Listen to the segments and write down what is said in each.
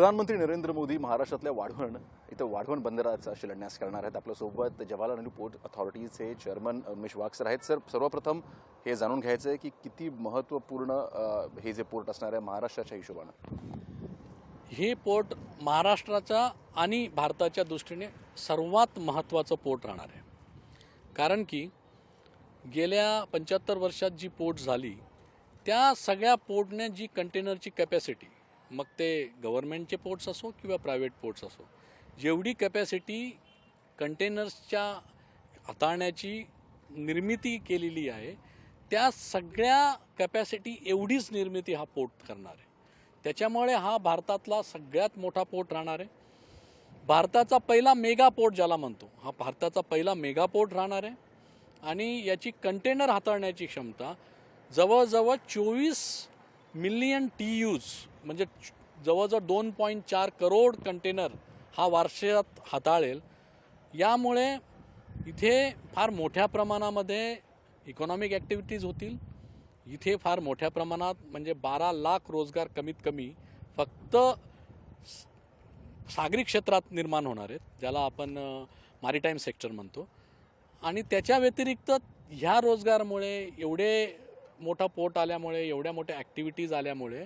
प्रधानमंत्री नरेंद्र मोदी महाराष्ट्रातल्या वाढवण इथं वाढवण बंदराचा शिलान्यास करणार आहेत. आपल्यासोबत जवाहरलाल नेहरू पोर्ट अथॉरिटीचे चेअरमन उमेश वाक्सर आहेत. सर सर्वप्रथम हे जाणून घ्यायचं आहे की किती महत्त्वपूर्ण हे जे पोर्ट असणार आहे महाराष्ट्राच्या हिशोबानं? हे पोर्ट महाराष्ट्राच्या आणि भारताच्या दृष्टीने सर्वात महत्त्वाचं पोर्ट राहणार आहे. कारण की गेल्या पंच्याहत्तर वर्षात जी पोर्ट झाली त्या सगळ्या पोर्टने जी कंटेनरची कॅपॅसिटी मग ते गव्हर्नमेंटचे पोर्ट्स असो किंवा प्रायव्हेट पोर्ट्स असो जेवढी कॅपॅसिटी कंटेनर्सच्या हाताळण्याची निर्मिती केलेली आहे त्या सगळ्या कॅपॅसिटी एवढीच निर्मिती हा पोर्ट करणार आहे. त्याच्यामुळे हा भारतातला सगळ्यात मोठा पोर्ट राहणार आहे. भारताचा पहिला मेगा पोर्ट ज्याला म्हणतो हा भारताचा पहिला मेगा पोर्ट राहणार आहे. आणि याची कंटेनर हाताळण्याची क्षमता जवळजवळ चोवीस मिलियन टी यूज म्हणजे जवळजवळ दोन पॉईंट चार करोड कंटेनर हा वार्षात हाताळेल. यामुळे इथे फार मोठ्या प्रमाणामध्ये इकॉनॉमिक ॲक्टिव्हिटीज होतील. इथे फार मोठ्या प्रमाणात म्हणजे बारा लाख रोजगार कमीत कमी फक्त सागरी क्षेत्रात निर्माण होणार आहेत ज्याला आपण मारिटाईम सेक्टर म्हणतो. आणि त्याच्या व्यतिरिक्त ह्या रोजगारमुळे एवढे मोठा पोर्ट आल्यामुळे एवढ्या मोठ्या ॲक्टिव्हिटीज आल्यामुळे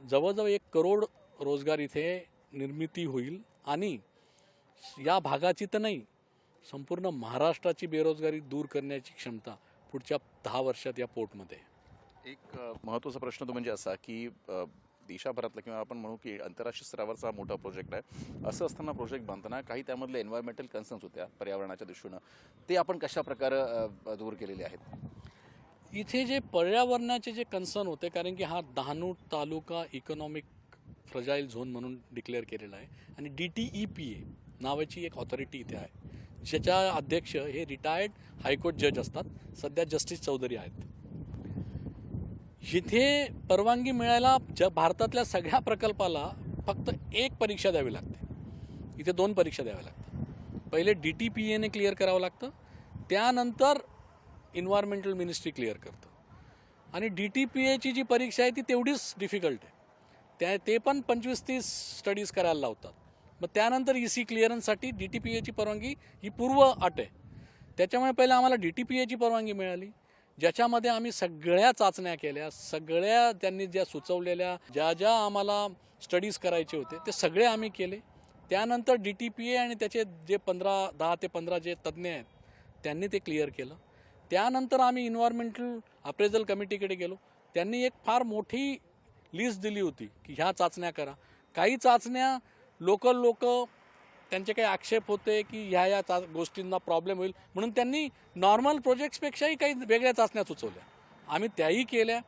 जवळजवळ एक करोड रोजगार इथे निर्मिती होईल आणि या भागाची तर नाही संपूर्ण महाराष्ट्राची बेरोजगारी दूर करण्याची क्षमता पुढच्या दहा वर्षात या पोर्टमध्ये एक महत्त्वाचा प्रश्न तो म्हणजे असा की देशाभरातला किंवा आपण म्हणू की आंतरराष्ट्रीय स्तरावरचा हा मोठा प्रोजेक्ट आहे. असं असताना प्रोजेक्ट बांधताना काही त्यामधले एन्व्हायरमेंटल कन्सर्न्स होत्या पर्यावरणाच्या दृष्टीनं. ते आपण कशा प्रकारे दूर केलेले आहेत? इथे जे पर्यावरणाचे जे कन्सर्न होते कारण की हा Dahanu taluka economic fragile zone म्हणून डिक्लेअर केलेला आहे. आणि D T E P A नावाची एक ऑथॉरिटी इथे आहे. ज्याच्या अध्यक्ष हे रिटायर्ड हायकोर्ट जज असतात. सध्या जस्टिस चौधरी आहेत. इथे परवानगी मिळायला ज भारतातल्या सगळ्या प्रकल्पाला फक्त एक परीक्षा द्यावी लागते. इथे दोन परीक्षा द्याव्या लागतात. पहिले डी टी पी एने क्लिअर करावं लागतं. त्यानंतर इन्व्हायरमेंटल मिनिस्ट्री क्लिअर करतं. आणि डी टी पी एची जी परीक्षा आहे ती तेवढीच डिफिकल्ट आहे. त्या ते पण पंचवीस तीस स्टडीज करायला लावतात. मग त्यानंतर ई सी क्लिअरन्ससाठी डी टी पी एची परवानगी ही पूर्व अट आहे. त्याच्यामुळे पहिलं आम्हाला डी टी पी एची परवानगी मिळाली. ज्याच्यामध्ये आम्ही सगळ्या चाचण्या केल्या सगळ्या त्यांनी ज्या सुचवलेल्या ज्या ज्या आम्हाला स्टडीज करायचे होते ते सगळे आम्ही केले. त्यानंतर डी टी पी ए आणि त्याचे जे पंधरा दहा ते पंधरा जे तज्ज्ञ आहेत त्यांनी ते क्लिअर केलं. त्यानंतर आम्ही इन्व्हायरमेंटल अप्रेझल कमिटीकडे गेलो. त्यांनी एक फार मोठी लिस्ट दिली होती की ह्या चाचण्या करा. काही चाचण्या लोकल लोक त्यांचे काही आक्षेप होते की ह्या या चा गोष्टींना प्रॉब्लेम होईल. म्हणून त्यांनी नॉर्मल प्रोजेक्ट्सपेक्षाही काही वेगळ्या चाचण्या सुचवल्या. आम्ही त्याही केल्या.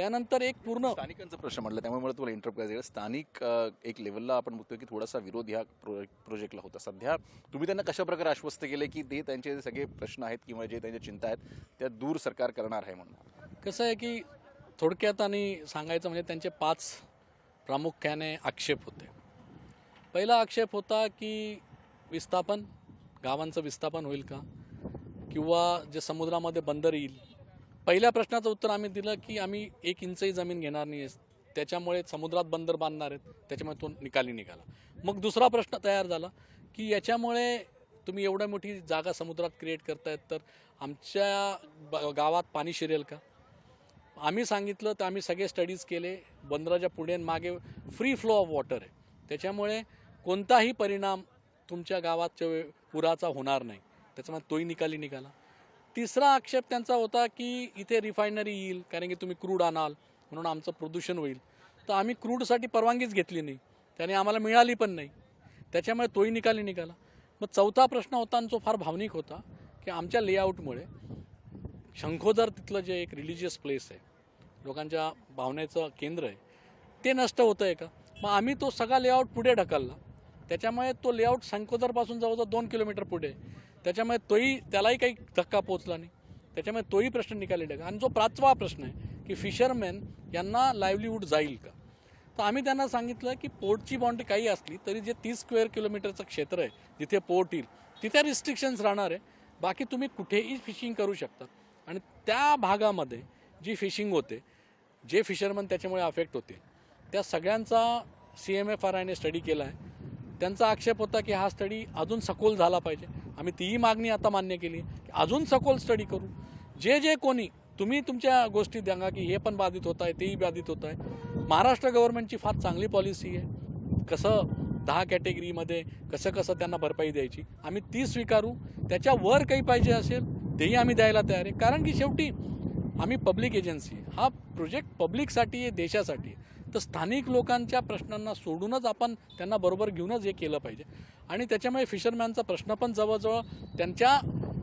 त्यानंतर एक पूर्ण स्थानिकांचा प्रश्न म्हटलं त्यामुळे मला तुम्हाला इंटरप्ट करायचं. स्थानिक एक लेवलला आपण बघतोय की थोडासा विरोध ह्या प्रो प्रोजेक्टला होता. सध्या तुम्ही त्यांना कशा प्रकारे आश्वस्त केले की ते त्यांचे सगळे प्रश्न आहेत किंवा जे त्यांच्या चिंता आहेत त्या दूर सरकार करणार आहे म्हणून? कसं आहे की थोडक्यात आणि सांगायचं म्हणजे त्यांचे पाच प्रामुख्याने आक्षेप होते. पहिला आक्षेप होता की विस्थापन गावांचं विस्थापन होईल का? किंवा जे समुद्रामध्ये बंदर येईल पहिल्या प्रश्नाचं उत्तर आम्ही दिलं की आम्ही एक इंचही जमीन घेणार नाही आहे. त्याच्यामुळे समुद्रात बंदर बांधणार आहेत. त्याच्यामुळे तो निकाली निघाला. मग दुसरा प्रश्न तयार झाला की याच्यामुळे तुम्ही एवढ्या मोठी जागा समुद्रात क्रिएट करतायत तर आमच्या ब- गावात पाणी शिरेल का? आम्ही सांगितलं तर आम्ही सगळे स्टडीज केले. बंदराच्या पुढे मागे फ्री फ्लो ऑफ वॉटर आहे. त्याच्यामुळे कोणताही परिणाम तुमच्या गावात पुराचा होणार नाही. त्याच्यामुळे तोही निकाली निघाला. तिसरा आक्षेप त्यांचा होता की इथे रिफायनरी येईल कारण की तुम्ही क्रूड आणाल म्हणून आमचं प्रदूषण होईल. तर आम्ही क्रूडसाठी परवानगीच घेतली नाही. त्याने आम्हाला मिळाली पण नाही. त्याच्यामुळे तोही निकाली निघाला. मग चौथा प्रश्न होता आणि जो फार भावनिक होता की आमच्या लेआउटमुळे शंखोदर तिथलं जे एक रिलिजियस प्लेस आहे लोकांच्या भावनेचं केंद्र आहे ते नष्ट होतं आहे का? मग आम्ही तो सगळा लेआउट पुढे ढकलला. त्याच्यामुळे तो लेआउट शंखोदरपासून जवळजवळ दोन किलोमीटर पुढे आहे. त्याच्यामुळे तोही त्यालाही काही धक्का पोचला नाही. त्याच्यामुळे तोही प्रश्न निकाली टाका आणि जो पाचवा प्रश्न आहे की फिशरमॅन यांना लाईव्हलीहूड जाईल का? तर आम्ही त्यांना सांगितलं की पोर्टची बाउंड्री काही असली तरी जे तीस स्क्वेअर किलोमीटरचं क्षेत्र आहे जिथे पोर्ट येईल तिथे रिस्ट्रिक्शन्स राहणार आहे. बाकी तुम्ही कुठेही फिशिंग करू शकता. आणि त्या भागामध्ये जी फिशिंग होते जे फिशरमन त्याच्यामुळे अफेक्ट होतील त्या सगळ्यांचा सी एम एफ आर आयने स्टडी केला आहे. त्यांचा आक्षेप होता की हा स्टडी अजून सखोल झाला पाहिजे. आम्ही तीही मागणी आता मान्य केली की अजून सखोल स्टडी करू. जे जे कोणी तुम्ही तुमच्या गोष्टी द्या की हे पण बाधित होत आहे तेही बाधित होत आहे. महाराष्ट्र गव्हर्नमेंटची फार चांगली पॉलिसी आहे. कसं दहा कॅटेगरीमध्ये कसं कसं त्यांना भरपाई द्यायची आम्ही ती स्वीकारू. त्याच्यावर काही पाहिजे असेल तेही आम्ही द्यायला तयार आहे. कारण की शेवटी आम्ही पब्लिक एजन्सी हा प्रोजेक्ट पब्लिकसाठी आहे देशासाठी आहे. तर स्थानिक लोकांच्या प्रश्नांना सोडूनच आपण त्यांना बरोबर घेऊनच हे केलं पाहिजे. आणि त्याच्यामुळे फिशरमॅनचा प्रश्न पण जवळजवळ त्यांच्या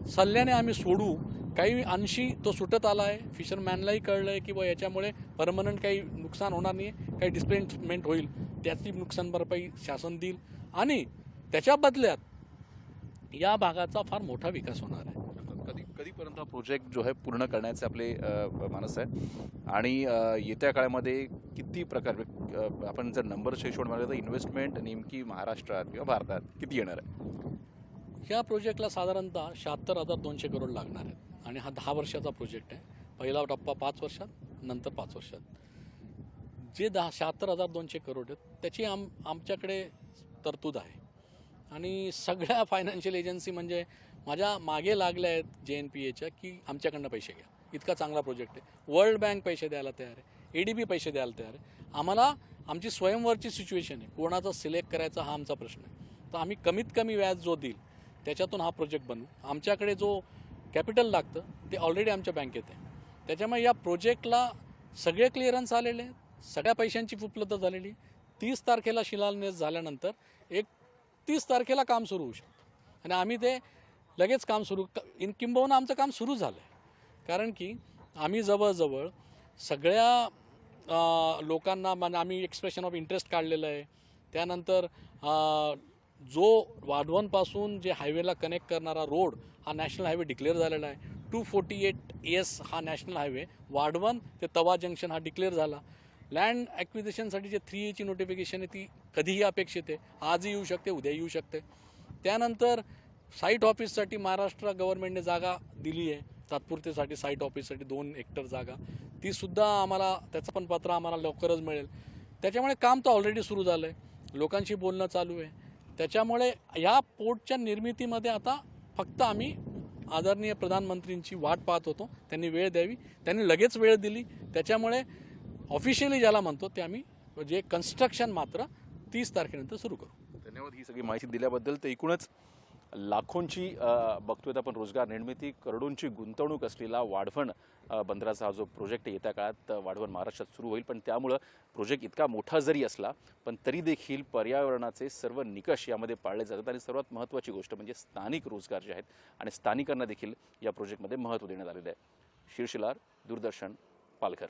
सल्ल्याने आम्ही सोडू. काही अंशी तो सुटत आला आहे. फिशरमॅनलाही कळलं आहे की बा याच्यामुळे परमनंट काही नुकसान होणार नाही काही डिस्प्लेसमेंट होईल. त्याची नुकसान भरपाई शासन देईल. आणि त्याच्या बदल्यात या भागाचा फार मोठा विकास होणार आहे. कधीपर्यंत हा प्रोजेक्ट जो आहे पूर्ण करण्याचे आपले मानस आहे? आणि येत्या काळामध्ये किती प्रकार आपण जर नंबरच्या हिशोबाने म्हटलं तर इन्व्हेस्टमेंट नेमकी महाराष्ट्रात किंवा भारतात किती येणार आहे? या प्रोजेक्टला साधारणतः शहात्तर हजार दोनशे करोड लागणार आहेत. आणि हा दहा वर्षाचा प्रोजेक्ट आहे. पहिला टप्पा पाच वर्षात नंतर पाच वर्षात. जे दहा शहात्तर हजार दोनशे करोड आहेत त्याची आम आमच्याकडे तरतूद आहे. आणि सगळ्या फायनान्शियल एजन्सी म्हणजे माझ्या मागे लागल्या आहेत जे एन पी एच्या की आमच्याकडनं पैसे घ्या. इतका चांगला प्रोजेक्ट आहे. वर्ल्ड बँक पैसे द्यायला तयार आहे. ए डी बी पैसे द्यायला तयार आहे. आम्हाला आमची स्वयंवरची सिच्युएशन आहे. कोणाचा सिलेक्ट करायचा हा आमचा प्रश्न आहे. तर आम्ही कमीत कमी व्याज जो देईल त्याच्यातून हा प्रोजेक्ट बनवू आमच्याकडे जो कॅपिटल लागतं ते ऑलरेडी आमच्या बँकेत आहे त्याच्यामुळे या प्रोजेक्टला सगळे क्लिअरन्स आलेले आहेत. सगळ्या पैशांची उपलब्ध झालेली तीस तारखेला शिलान्यास झाल्यानंतर एक तीस तारखेला काम सुरू होऊ शकतं. आणि आम्ही ते लगेच काम सुरू इन किंबहुना आमचं काम सुरू झालं आहे कारण की आम्ही जवळजवळ सगळ्या लोकांना म्हणजे आम्ही एक्सप्रेशन ऑफ इंटरेस्ट काढलेलं आहे. त्यानंतर जो वाढवणपासून जे हायवेला कनेक्ट करणारा रोड हा नॅशनल हायवे डिक्लेअर झालेला आहे. टू फोर्टी एट एस हा नॅशनल हायवे वाढवण ते तवा जंक्शन हा डिक्लेअर झाला. लँड ॲक्विजिशनसाठी जे थ्री एची नोटिफिकेशन आहे ती कधीही अपेक्षित आहे. आजही येऊ शकते उद्या येऊ शकते. त्यानंतर साईट ऑफिससाठी महाराष्ट्र गव्हर्नमेंटने जागा दिली आहे. तात्पुरतेसाठी साईट ऑफिससाठी दोन हेक्टर जागा. तीसुद्धा आम्हाला त्याचं पण पत्र आम्हाला लवकरच मिळेल. त्याच्यामुळे काम तर ऑलरेडी सुरू झालं आहे लोकांशी बोलणं चालू आहे. त्याच्यामुळे ह्या पोर्टच्या निर्मितीमध्ये आता फक्त आम्ही आदरणीय प्रधानमंत्रींची वाट पाहत होतो. त्यांनी वेळ द्यावी. त्यांनी लगेच वेळ दिली. त्याच्यामुळे ऑफिशियली ज्याला म्हणतो ते आम्ही जे कन्स्ट्रक्शन मात्र तीस तारखेनंतर सुरू करू. धन्यवाद. ही सगळी माहिती दिल्याबद्दल तर एकूणच लाखोंची बघतोय आपण रोजगार निर्मिती करोडोंची गुंतवणूक असलेला वाढवण बंदराचा हा जो प्रोजेक्ट येत्या काळात वाढवण महाराष्ट्रात सुरू होईल. पण त्यामुळं प्रोजेक्ट इतका मोठा जरी असला पण तरी देखील पर्यावरणाचे सर्व निकष यामध्ये पाळले जातात. आणि सर्वात महत्त्वाची गोष्ट म्हणजे स्थानिक रोजगार जे आहेत आणि स्थानिकांना देखील या प्रोजेक्टमध्ये महत्त्व देण्यात आलेलं आहे. शीर्षिलार दूरदर्शन पालघर.